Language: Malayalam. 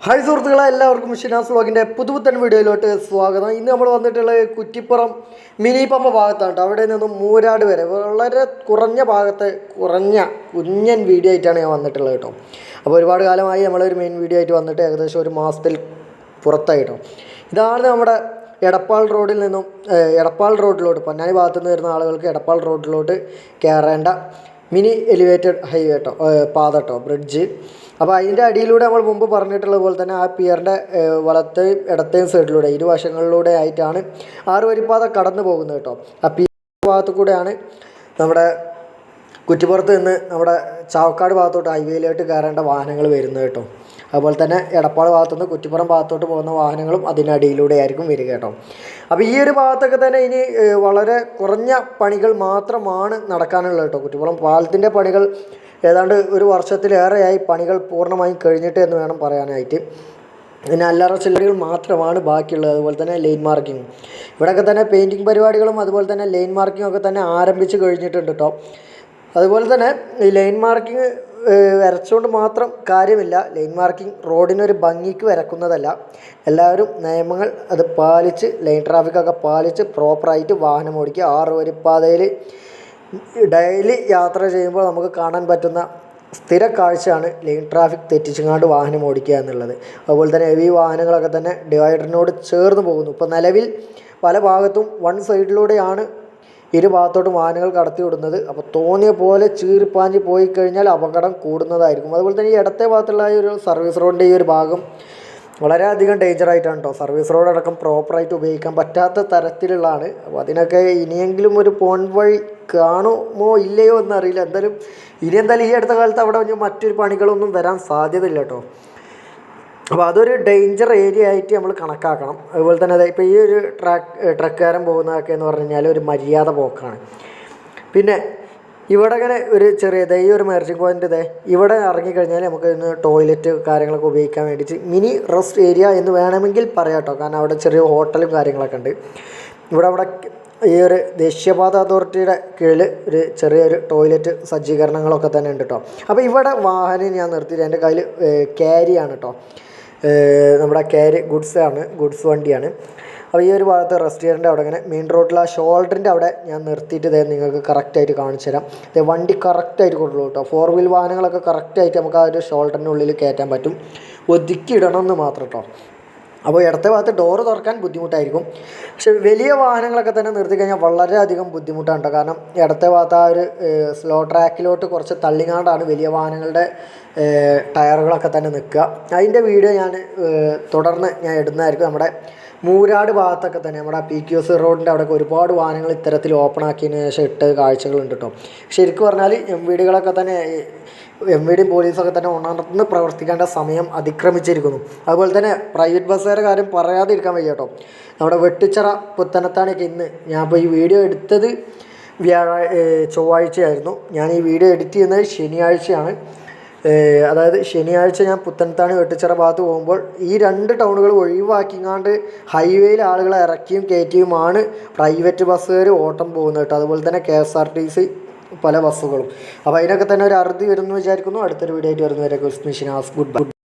ഹായ് സുഹൃത്തുക്കളെ എല്ലാവർക്കും ഷിനാസ് വ്ളോഗിന്റെ പുതുപുത്തൻ വീഡിയോയിലോട്ട് സ്വാഗതം. ഇന്ന് നമ്മൾ വന്നിട്ടുള്ളത് കുറ്റിപ്പുറം മിനി പമ്പ ഭാഗത്താണ് അവിടെ നിന്നും മൂരാട് വരെ വളരെ കുറഞ്ഞ ഭാഗത്തെ കുറഞ്ഞ കുഞ്ഞൻ വീഡിയോ ആയിട്ടാണ് ഞാൻ വന്നിട്ടുള്ളത് കേട്ടോ അപ്പോൾ ഒരുപാട് കാലമായി നമ്മളൊരു മെയിൻ വീഡിയോ ആയിട്ട് വന്നിട്ട് ഏകദേശം ഒരു മാസത്തിൽ പുറത്തായി കേട്ടോ ഇതാണ് നമ്മുടെ എടപ്പാൾ റോഡിൽ നിന്നും എടപ്പാൾ റോഡിലോട്ട് പൊന്നാനി ഭാഗത്തു നിന്ന് വരുന്ന ആളുകൾക്ക് എടപ്പാൾ റോഡിലോട്ട് കയറേണ്ട മിനി എലിവേറ്റഡ് ഹൈവേ ട്ടോ പാത കേട്ടോ ബ്രിഡ്ജ് അപ്പോൾ അതിന്റെ അടിയിലൂടെ നമ്മൾ മുമ്പ് പറഞ്ഞിട്ടുള്ള പോലെ തന്നെ ആ പിയറിന്റെ വളത്തെയും ഇടത്തെയും സൈഡിലൂടെ ഇരുവശങ്ങളിലൂടെ ആയിട്ടാണ് ആറ് വരിപ്പാത കടന്നു പോകുന്നത് കേട്ടോ ആ പിയർ ഭാഗത്തു കൂടെയാണ് നമ്മുടെ കുറ്റിപ്പുറത്ത് നിന്ന് നമ്മുടെ ചാവക്കാട് ഭാഗത്തോട്ട് ഹൈവേയിലോട്ട് കയറേണ്ട വാഹനങ്ങൾ വരുന്നത് കേട്ടോ അതുപോലെ തന്നെ എടപ്പാൾ ഭാഗത്തുനിന്ന് കുറ്റിപ്പുറം ഭാഗത്തോട്ട് പോകുന്ന വാഹനങ്ങളും അതിനടിയിലൂടെ ആയിരിക്കും വരിക കേട്ടോ. അപ്പോൾ ഈ ഒരു ഭാഗത്തൊക്കെ തന്നെ ഇനി വളരെ കുറഞ്ഞ പണികൾ മാത്രമാണ് നടക്കാനുള്ളത് കേട്ടോ. കുറ്റിപ്പുറം പാലത്തിന്റെ പണികൾ ഏതാണ്ട് ഒരു വർഷത്തിലേറെയായി പണികൾ പൂർണമായും കഴിഞ്ഞിട്ട് എന്ന് വേണം പറയാനായിട്ട്. പിന്നെ അല്ലറ ചില്ലറികൾ മാത്രമാണ് ബാക്കിയുള്ളത്. അതുപോലെ തന്നെ ലൈൻ മാർക്കിംഗ് ഇവിടെയൊക്കെ തന്നെ പെയിന്റിങ് പരിപാടികളും അതുപോലെ തന്നെ ലൈൻ മാർക്കിംഗ് ഒക്കെ തന്നെ ആരംഭിച്ച് കഴിഞ്ഞിട്ടുണ്ട് കേട്ടോ. അതുപോലെ തന്നെ ഈ ലൈൻ മാർക്കിംഗ് വരച്ചുകൊണ്ട് മാത്രം കാര്യമില്ല. ലൈൻ മാർക്കിംഗ് റോഡിനൊരു ഭംഗിക്ക് വരക്കുന്നതല്ല. എല്ലാവരും നിയമങ്ങൾ അത് പാലിച്ച് ലൈൻ ട്രാഫിക്കൊക്കെ പാലിച്ച് പ്രോപ്പറായിട്ട് വാഹനം ഓടിക്കുക ആറ് വരിപ്പാതയിൽ ഡെയിലി യാത്ര ചെയ്യുമ്പോൾ നമുക്ക് കാണാൻ പറ്റുന്ന സ്ഥിര കാഴ്ചയാണ് ലൈൻ ട്രാഫിക് തെറ്റിച്ചങ്ങാണ്ട് വാഹനം ഓടിക്കുക എന്നുള്ളത്. അതുപോലെ തന്നെ ഹെവി വാഹനങ്ങളൊക്കെ തന്നെ ഡിവൈഡറിനോട് ചേർന്ന് പോകുന്നു. ഇപ്പോൾ നിലവിൽ പല ഭാഗത്തും വൺ സൈഡിലൂടെയാണ് ഇരു ഭാഗത്തോട്ടും വാഹനങ്ങൾ കടത്തി വിടുന്നത്. അപ്പോൾ തോന്നിയ പോലെ ചീറിപ്പാഞ്ഞ് പോയി കഴിഞ്ഞാൽ അപകടം കൂടുന്നതായിരിക്കും. അതുപോലെ തന്നെ ഈ ഇടത്തെ ഭാഗത്തുള്ള ഈ ഒരു സർവീസ് റോഡിന്റെ ഈ ഒരു ഭാഗം വളരെയധികം ഡേഞ്ചർ ആയിട്ടാണ് കേട്ടോ. സർവീസ് റോഡ് അടക്കം പ്രോപ്പറായിട്ട് ഉപയോഗിക്കാൻ പറ്റാത്ത തരത്തിലുള്ളതാണ്. അപ്പോൾ അതിനൊക്കെ ഇനിയെങ്കിലും ഒരു പോൺ വഴി കാണുമോ ഇല്ലയോ എന്നറിയില്ല. എന്തായാലും ഇനി എന്തായാലും ഈ അടുത്ത കാലത്ത് അവിടെ മറ്റൊരു പണികളൊന്നും വരാൻ സാധ്യതയില്ല കേട്ടോ. അപ്പോൾ അതൊരു ഡേഞ്ചർ ഏരിയ ആയിട്ട് നമ്മൾ കണക്കാക്കണം. അതുപോലെ തന്നെ അതെ ഇപ്പോൾ ഈ ഒരു ട്രാക്ക് ട്രക്കുകാരൻ പോകുന്നതൊക്കെ എന്ന് പറഞ്ഞു കഴിഞ്ഞാൽ ഒരു മര്യാദ പോക്കാണ്. പിന്നെ ഇവിടെ ഇങ്ങനെ ഒരു ചെറിയ ഈ ഒരു മെർജിങ് പോയിന്റ് ഇതേ ഇവിടെ ഇറങ്ങിക്കഴിഞ്ഞാൽ നമുക്ക് ഇന്ന് ടോയ്ലറ്റ് കാര്യങ്ങളൊക്കെ ഉപയോഗിക്കാൻ വേണ്ടിയിട്ട് മിനി റെസ്റ്റ് ഏരിയ എന്ന് വേണമെങ്കിൽ പറയാം കേട്ടോ കാരണം അവിടെ ചെറിയ ഹോട്ടലും കാര്യങ്ങളൊക്കെ ഉണ്ട്. ഇവിടെ അവിടെ ഈ ഒരു ദേശീയപാത അതോറിറ്റിയുടെ കീഴിൽ ഒരു ചെറിയൊരു ടോയ്ലറ്റ് സജ്ജീകരണങ്ങളൊക്കെ തന്നെ ഉണ്ട് കേട്ടോ അപ്പോൾ ഇവിടെ വാഹനം ഞാൻ നിർത്തിയിട്ട് എന്റെ കയ്യിൽ ക്യാരിയാണ് കേട്ടോ നമ്മുടെ ക്യാരി ഗുഡ്സ് ആണ് ഗുഡ്സ് വണ്ടിയാണ്. അപ്പോൾ ഈ ഒരു ഭാഗത്ത് റെസ്റ്റോറന്റ് അവിടെ അങ്ങനെ മെയിൻ റോഡിൽ ആ ഷോൾഡറിന്റെ അവിടെ ഞാൻ നിർത്തിയിട്ട് ഇതേ നിങ്ങൾക്ക് കറക്റ്റായിട്ട് കാണിച്ചു തരാം. ഇതേ വണ്ടി കറക്റ്റായിട്ട് കൊണ്ടുള്ളൂ കേട്ടോ. ഫോർ വീൽ വാഹനങ്ങളൊക്കെ കറക്റ്റായിട്ട് നമുക്ക് ആ ഒരു ഷോൾഡറിന്റെ ഉള്ളിൽ കയറ്റാൻ പറ്റും. ഒതുക്കി ഇടണം എന്ന് മാത്രം കേട്ടോ അപ്പോൾ ഇടത്തെ ഭാഗത്ത് ഡോറ് തുറക്കാൻ ബുദ്ധിമുട്ടായിരിക്കും. പക്ഷെ വലിയ വാഹനങ്ങളൊക്കെ തന്നെ നിർത്തി കഴിഞ്ഞാൽ വളരെയധികം ബുദ്ധിമുട്ടാണ് കേട്ടോ. കാരണം ഇടത്തെ ഭാഗത്ത് ആ ഒരു സ്ലോ ട്രാക്കിലോട്ട് കുറച്ച് തള്ളിങ്ങാണ്ടാണ് വലിയ വാഹനങ്ങളുടെ ടയറുകളൊക്കെ തന്നെ നിൽക്കുക. അതിന്റെ വീഡിയോ ഞാൻ തുടർന്ന് ഞാൻ ഇടുന്നതായിരിക്കും നമ്മുടെ മൂരാട് ഭാഗത്തൊക്കെ തന്നെ നമ്മുടെ പി ക്യു എസ് റോഡിന്റെ അവിടെയൊക്കെ ഒരുപാട് വാഹനങ്ങൾ ഇത്തരത്തിൽ ഓപ്പൺ ആക്കിയതിന് ശേഷം ഇട്ട് കാഴ്ചകളുണ്ട് കേട്ടോ ശരിക്കും പറഞ്ഞാൽ എം വി ഡികളൊക്കെ തന്നെ എം വി ഡി പോലീസൊക്കെ തന്നെ ഉണർന്ന് പ്രവർത്തിക്കേണ്ട സമയം അതിക്രമിച്ചിരിക്കുന്നു. അതുപോലെ തന്നെ പ്രൈവറ്റ് ബസ്സുകാരുടെ കാര്യം പറയാതിരിക്കാൻ വയ്യ കേട്ടോ നമ്മുടെ വെട്ടിച്ചിറ പുത്തനത്താണിയൊക്കെ ഇന്ന്. ഞാൻ ഇപ്പോൾ ഈ വീഡിയോ എടുത്തത് വ്യാഴാ ചൊവ്വാഴ്ചയായിരുന്നു. ഞാൻ ഈ വീഡിയോ എഡിറ്റ് ചെയ്യുന്നത് ശനിയാഴ്ചയാണ്. അതായത് ശനിയാഴ്ച ഞാൻ പുത്തൻത്താണി വെട്ടിച്ചിറ ഭാഗത്ത് പോകുമ്പോൾ ഈ രണ്ട് ടൗണുകൾ ഒഴിവാക്കിങ്ങാണ്ട് ഹൈവേയിൽ ആളുകളെ ഇറക്കിയും കയറ്റിയുമാണ് പ്രൈവറ്റ് ബസ്സുകാർ ഓട്ടം പോകുന്നത് കേട്ടോ. അതുപോലെ തന്നെ K S R T C പല ബസ്സുകളും. അപ്പോൾ അതിനൊക്കെ തന്നെ ഒരു അറുതി വരുമെന്ന് വിചാരിക്കുന്നു. അടുത്തൊരു വീഡിയോ ആയിട്ട് വരുന്നവരെ മിഷൻ ഗുഡ് ബൈ.